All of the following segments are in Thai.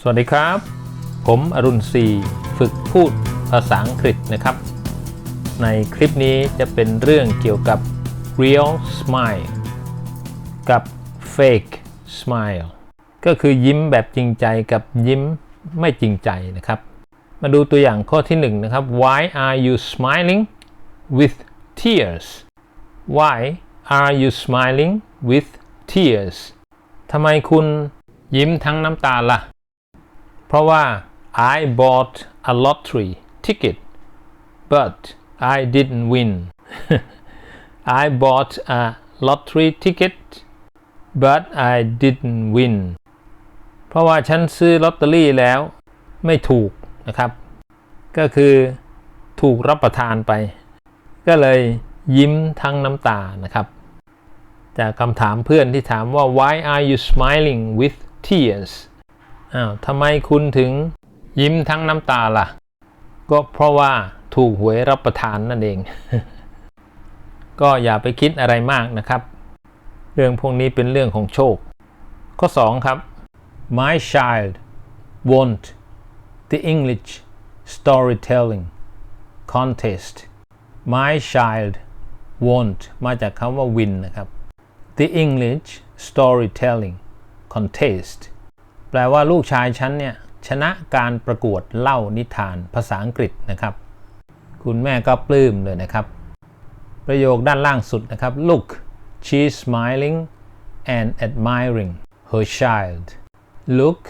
สวัสดีครับ ผมอรุณศรีฝึกพูดภาษาอังกฤษนะครับ ในคลิปนี้จะเป็นเรื่องเกี่ยวกับ real smile กับ fake smile ก็คือยิ้มแบบจริงใจกับยิ้มไม่จริงใจนะครับ มาดูตัวอย่างข้อที่หนึ่งนะครับ why are you smiling with tears why are you smiling with tears ทำไมคุณ ยิ้มทั้งน้ำตาล่ะเพราะว่า I bought a lottery ticket but I didn't win I bought a lottery ticket but I didn't win เพราะว่าฉันซื้อลอตเตอรี่แล้วไม่ถูกนะครับ ก็คือถูกรับประทานไป ก็เลยยิ้มทั้งน้ำตานะครับ จากคำถามเพื่อนที่ถามว่า why are you smiling with tears อ้าวทำไมคุณถึงยิ้มทั้งน้ำตาล่ะ ก็เพราะว่าถูกหวยรับประทานนั่นเอง ก็อย่าไปคิดอะไรมากนะครับ เรื่องพวกนี้เป็นเรื่องของโชค ข้อ 2 ครับ My child won't the English storytelling contest My child won't มาจากคำว่า win นะครับ the English storytelling contest แปลว่าลูกชายฉันเนี่ย ชนะการประกวดเล่านิทานภาษาอังกฤษนะครับ คุณแม่ก็ปลื้มเลยนะครับ ประโยคด้านล่างสุดนะครับ look she's smiling and admiring her child look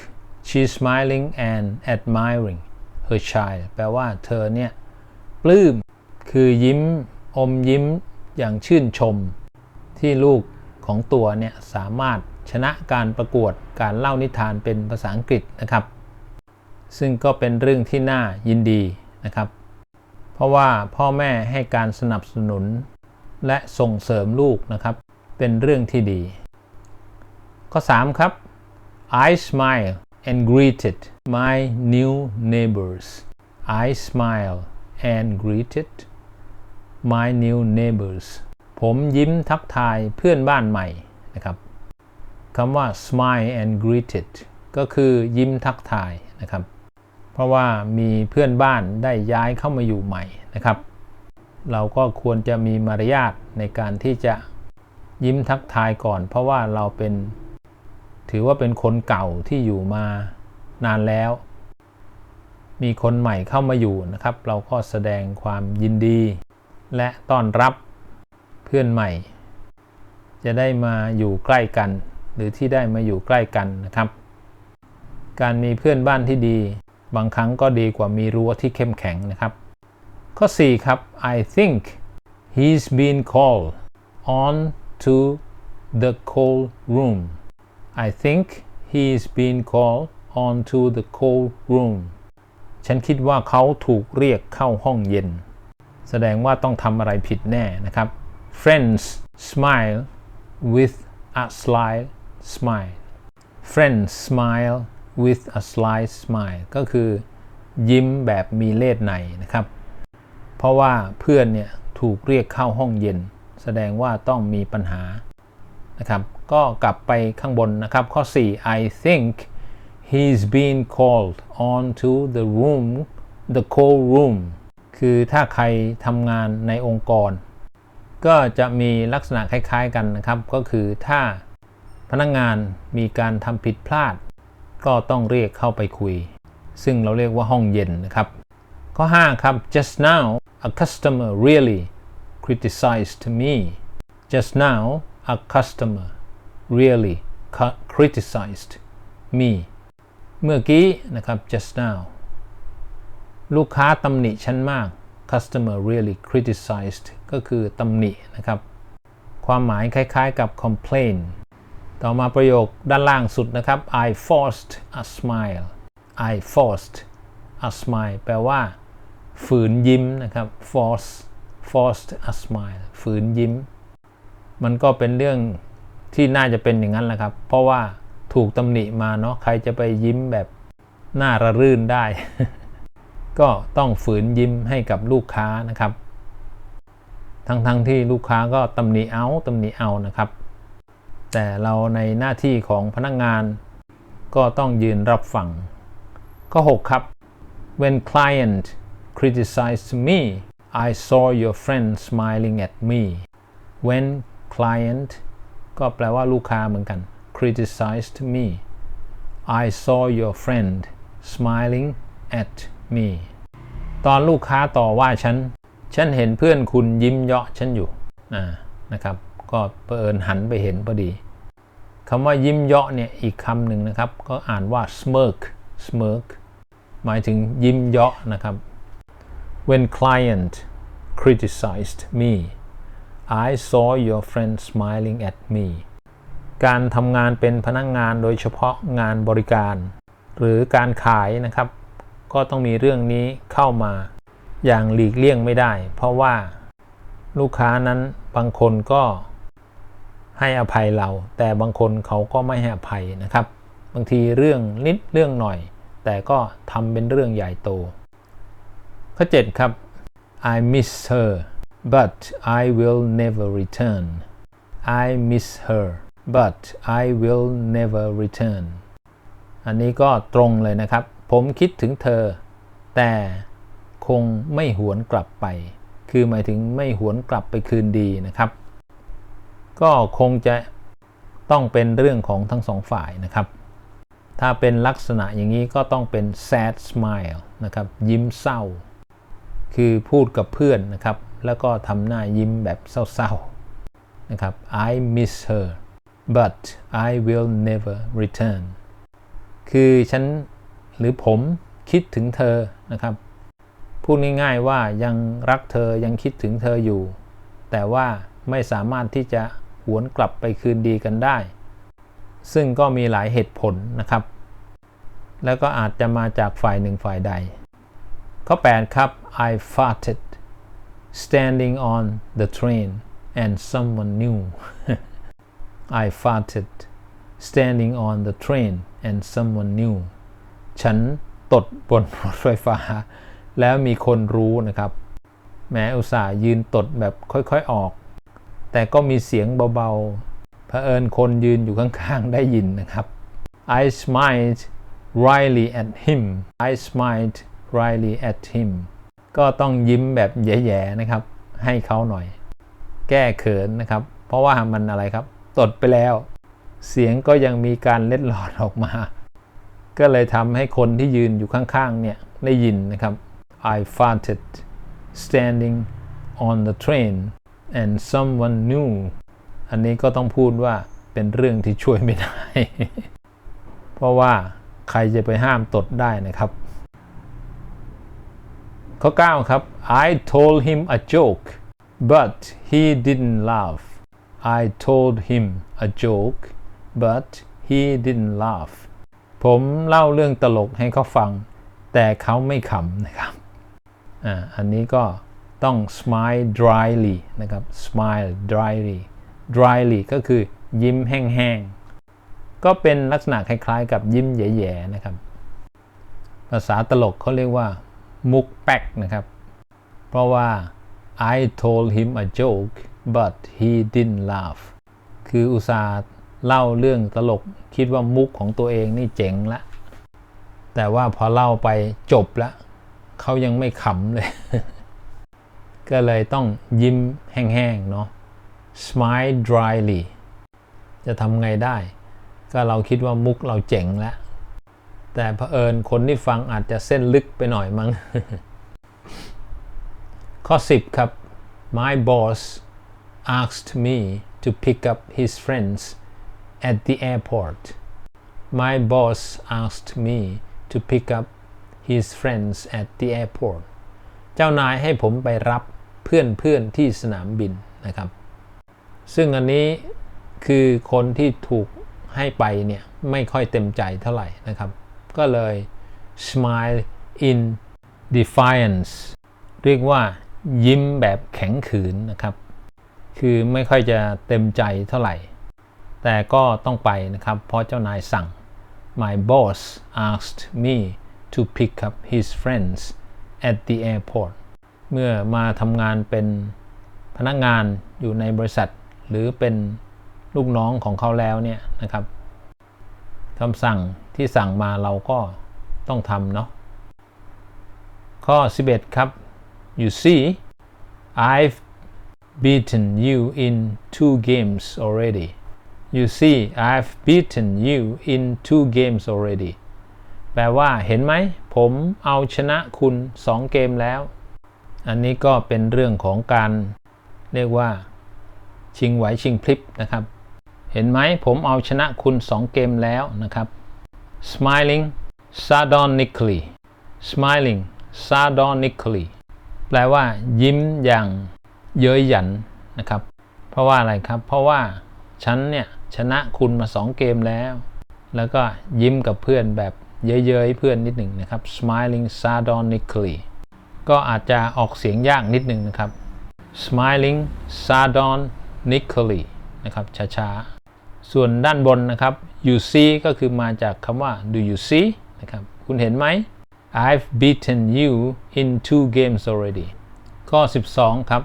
she's smiling and admiring her child แปลว่าเธอเนี่ย ปลื้ม คือยิ้ม อมยิ้มอย่างชื่นชม ที่ลูกของตัวเนี่ย สามารถ ชนะการประกวดการเล่านิทานเป็นภาษาอังกฤษนะครับ ซึ่งก็เป็นเรื่องที่น่ายินดีนะครับ เพราะว่าพ่อแม่ให้การสนับสนุน และส่งเสริมลูกนะครับ เป็นเรื่องที่ดี ข้อ 3 ครับ I smile and greeted my new neighbors I smile and greeted my new neighbors ผมยิ้มทักทายเพื่อนบ้านใหม่นะครับ คำว่า smile and greeted ก็คือยิ้มทักทายนะครับ เพราะว่ามีเพื่อนบ้านได้ย้ายเข้ามาอยู่ใหม่นะครับ เราก็ควรจะมีมารยาทในการที่จะยิ้มทักทายก่อน เพราะว่าเราเป็นถือว่าเป็นคนเก่าที่อยู่มานานแล้ว มีคนใหม่เข้ามาอยู่นะครับ เราก็แสดงความยินดี และต้อนรับเพื่อนใหม่ จะได้มาอยู่ใกล้กัน หรือที่ได้มาอยู่ใกล้กันนะครับ การมีเพื่อนบ้านที่ดี บางครั้งก็ดีกว่ามีรั้วที่เข้มแข็งนะครับ ข้อ 4 ครับ I think he's been called on to the cold room I think he's been called on to the cold room ฉันคิดว่าเขาถูกเรียกเข้าห้องเย็น แสดงว่าต้องทำอะไรผิดแน่นะครับ Friends smile with a sly smile Friends smile with a sly smile ก็คือยิ้มแบบมีเล่ห์ในนะครับ เพราะว่าเพื่อนเนี่ยถูกเรียกเข้าห้องเย็น แสดงว่าต้องมีปัญหานะครับ ก็กลับไปข้างบนนะครับ ข้อ 4 I think he's been called on to the room the cold room คือถ้าใครทำงานในองค์กร ก็จะมีลักษณะคล้าย ๆ กันนะครับ ก็คือถ้า พนักงงานมีการทำผิดพลาด ก็ต้องเรียกเข้าไปคุย ซึ่งเราเรียกว่าห้องเย็นนะครับ ข้อ 5 ครับ just now a customer really criticized me just now a customer really criticized me เมื่อกี้นะครับ just now ลูกค้าตำหนิฉันมาก customer really criticized ก็คือตำหนินะครับ ความหมายคล้ายๆกับ complain ต่อมาประโยคด้านล่างสุดนะครับ I forced a smile I forced a smile แปลว่า ฝืนยิ้มนะครับ force forced a smile ฝืนยิ้ม มันก็เป็นเรื่องที่น่าจะเป็นอย่างนั้นแหละครับ เพราะว่าถูกตำหนิมาเนาะใครจะไปยิ้มแบบน่าระรื่นได้ ก็ต้องฝืนยิ้มให้กับลูกค้านะครับ ทั้งๆทที่ลูกค้าก็ตำหนิเอาตำหนิเอานะครับ แต่เราในหน้าที่ของพนักงงาน ก็ต้องยืนรับฟัง ข้อ 6 ครับ when client criticized me I saw your friend smiling at me when client ก็แปลว่าลูกค้าเหมือนกัน criticized me I saw your friend smiling at me ตอนลูกค้าต่อว่าฉัน ฉันเห็นเพื่อนคุณยิ้มเยาะฉันอยู่นะนะครับ ก็เผอิญหันไปเห็นพอดีคำว่ายิ้มเยาะเนี่ยอีกคำหนึ่งนะครับ ก็อ่านว่า smirk smirk หมายถึงยิ้มเยาะนะครับ when client criticized me I saw your friend smiling at me การทำงานเป็นพนักงงานโดยเฉพาะงานบริการ หรือการขายนะครับ ก็ต้องมีเรื่องนี้เข้ามาอย่างหลีกเลี่ยงไม่ได้ เพราะว่าลูกค้านั้นบางคนก็ ให้อภัยเรา แต่บางคนเขาก็ไม่ให้อภัยนะครับ บางทีเรื่องนิดเรื่องหน่อย แต่ก็ทำเป็นเรื่องใหญ่โต ข้อ 7 ครับ I miss her but I will never return I miss her but I will never return อันนี้ก็ตรงเลยนะครับ ผมคิดถึงเธอ แต่คงไม่หวนกลับไป คือหมายถึงไม่หวนกลับไปคืนดีนะครับ ก็คงจะต้องเป็นเรื่องของทั้งสองฝ่ายนะครับ ถ้าเป็นลักษณะอย่างนี้ก็ต้องเป็น sad smile นะครับ ยิ้มเศร้า คือพูดกับเพื่อนนะครับ แล้วก็ทำหน้ายิ้มแบบเศร้าๆนะครับ I miss her but I will never return คือฉันหรือผมคิดถึงเธอนะครับ พูดง่ายๆว่ายังรักเธอยังคิดถึงเธออยู่ แต่ว่าไม่สามารถที่จะ หวนกลับไปคืนดีกันได้ ซึ่งก็มีหลายเหตุผลนะครับ แล้วก็อาจจะมาจากฝ่ายหนึ่งฝ่ายใด ข้อ 8 ครับ I farted standing on the train and someone knew I farted standing on the train and someone knew ฉันตดบนรถไฟฟ้า แล้วมีคนรู้นะครับ แม้อุตส่าห์ยืนตดแบบค่อยๆออก แต่ก็มีเสียงเบาๆเผอิญคนยืนอยู่ข้างๆ ได้ยินนะครับ I smiled wryly at him I smiled wryly at him ก็ต้องยิ้มแบบแย่ๆนะครับ ให้เขาหน่อย แก้เขินนะครับ เพราะว่ามันอะไรครับ ตดไปแล้ว เสียงก็ยังมีการเล็ดหลอดออกมา ก็เลยทำให้คนที่ยืนอยู่ข้างๆ เนี่ย ได้ยินนะครับ I farted standing on the train and someone new อันนี้ก็ต้องพูดว่าเป็นเรื่องที่ช่วยไม่ได้ เพราะว่าใครจะไปห้ามตดได้นะครับ ข้อ 9 ครับ I told him a joke but he didn't laugh I told him a joke but he didn't laugh ผมเล่าเรื่องตลกให้เขาฟัง แต่เขาไม่ขำนะครับ อ่า อันนี้ก็ ต้อง smile dryly นะครับ smile dryly dryly ก็คือยิ้มแห้งๆ ก็เป็นลักษณะคล้ายๆ กับยิ้มแย่ๆนะครับ ภาษาตลกเขาเรียกว่า มุกแป๊กนะครับ เพราะว่า I told him a joke but he didn't laugh คืออุตส่าห์เล่าเรื่องตลกคิดว่ามุกของตัวเองนี่เจ๋งละ แต่ว่าพอเล่าไปจบล้วเขายังไม่ขำเลย ก็เลยต้องยิ้มแห้งๆ เนาะ smile dryly จะทำไงได้ ก็เราคิดว่ามุกเราเจ๋งแล้ว แต่เผอิญคนที่ฟังอาจจะเส้นลึกไปหน่อยมั้ง ข้อ 10 ครับ My boss asked me to pick up his friends at the airport My boss asked me to pick up his friends at the airport เจ้านายให้ผมไปรับ เพื่อนเพื่อนที่สนามบินนะครับ ซึ่งอันนี้คือคนที่ถูกให้ไปเนี่ยไม่ค่อยเต็มใจเท่าไหร่นะครับ ก็เลย smile in defiance เรียกว่ายิ้มแบบแข็งขืนนะครับ คือไม่ค่อยจะเต็มใจเท่าไหร่ แต่ก็ต้องไปนะครับ เพราะเจ้านายสั่ง My boss asked me to pick up his friends at the airport เมื่อมาทำงานเป็นพนักงานอยู่ในบริษัท หรือเป็นลูกน้องของเขาแล้วเนี่ยนะครับคำสั่งที่สั่งมาเราก็ต้องทำเนาะข้อ 11 ครับ you see I've beaten you in two games already you see I've beaten you in two games already แปลว่าเห็นไหม ผมเอาชนะคุณ 2 เกมแล้ว อันนี้ก็เป็นเรื่องของการเรียกว่าชิงไหวชิงพลิบนะครับ เห็นไหมผมเอาชนะคุณ 2 เกมแล้วนะครับ smiling sardonically smiling sardonically แปลว่า ยิ้มอย่างเย้ยหยันนะครับ เพราะว่าอะไรครับ เพราะว่าฉันเนี่ยชนะคุณมา 2 เกมแล้ว แล้วก็ยิ้มกับเพื่อนแบบเย้ยๆเพื่อนนิดหนึ่งนะครับ smiling sardonically ก็อาจจะออกเสียงยากนิดหนึ่งนะครับ smiling sardonically นะครับช้าๆ ส่วนด้านบนนะครับ you see ก็คือมาจากคำว่า do you see นะครับ คุณเห็นไหม I've beaten you in two games already ข้อ 12 ครับ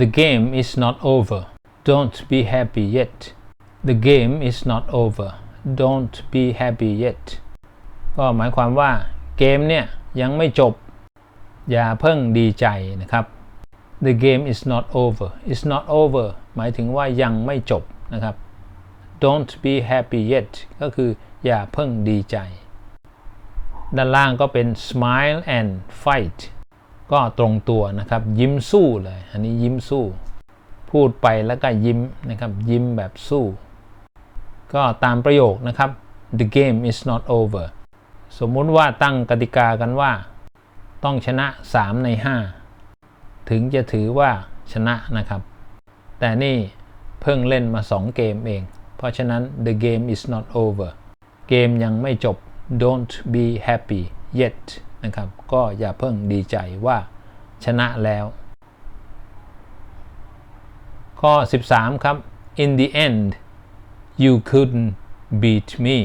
The game is not over don't be happy yet The game is not over don't be happy yet ก็หมายความว่าเกมเนี่ยยังไม่จบ อย่าเพิ่งดีใจนะครับ The game is not over is not over หมายถึงว่ายังไม่จบนะครับ Don't be happy yet ก็คืออย่าเพิ่งดีใจ ด้านล่างก็เป็น smile and fight ก็ตรงตัวนะครับ ยิ้มสู้เลย อันนี้ยิ้มสู้ พูดไปแล้วก็ยิ้มนะครับ ยิ้มแบบสู้ ก็ตามประโยคนะครับ The game is not over สมมุติว่าตั้งกติกากันว่า ต้องชนะ 3 ใน 5 ถึงจะถือว่าชนะนะครับ แต่นี่เพิ่งเล่นมา 2 เกมเอง เพราะฉะนั้น the game is not over เกมยังไม่จบ don't be happy yet นะครับ ก็อย่าเพิ่งดีใจว่าชนะแล้ว ข้อ 13 ครับ in the end you couldn't beat me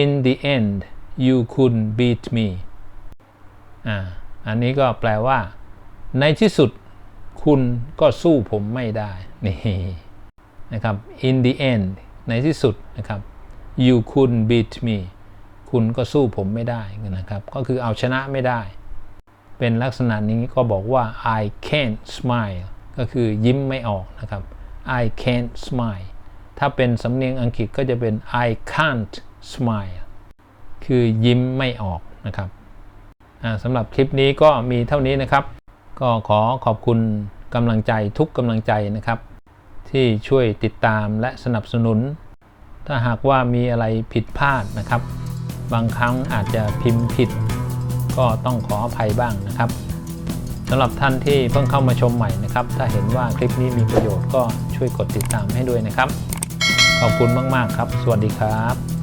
in the end you couldn't beat me อ่าอันนี้ก็แปลว่า ในที่สุดคุณก็สู้ผมไม่ได้นี่นะครับ in the end ในที่สุดนะครับ you couldn't beat me คุณก็สู้ผมไม่ได้นะครับ ก็คือเอาชนะไม่ได้ เป็นลักษณะนี้ก็บอกว่า I can't smile ก็คือยิ้มไม่ออกนะครับ I can't smile ถ้าเป็นสำเนียงอังกฤษก็จะเป็น I can't smile คือยิ้มไม่ออกนะครับ สำหรับคลิปนี้ก็มีเท่านี้นะครับ ก็ขอขอบคุณกำลังใจทุกกำลังใจนะครับ ที่ช่วยติดตามและสนับสนุน ถ้าหากว่ามีอะไรผิดพลาดนะครับ บางครั้งอาจจะพิมพ์ผิด ก็ต้องขออภัยบ้างนะครับสำหรับท่านที่เพิ่งเข้ามาชมใหม่นะครับ ถ้าเห็นว่าคลิปนี้มีประโยชน์ก็ช่วยกดติดตามให้ด้วยนะครับ ขอบคุณมาก ๆ ครับ สวัสดีครับ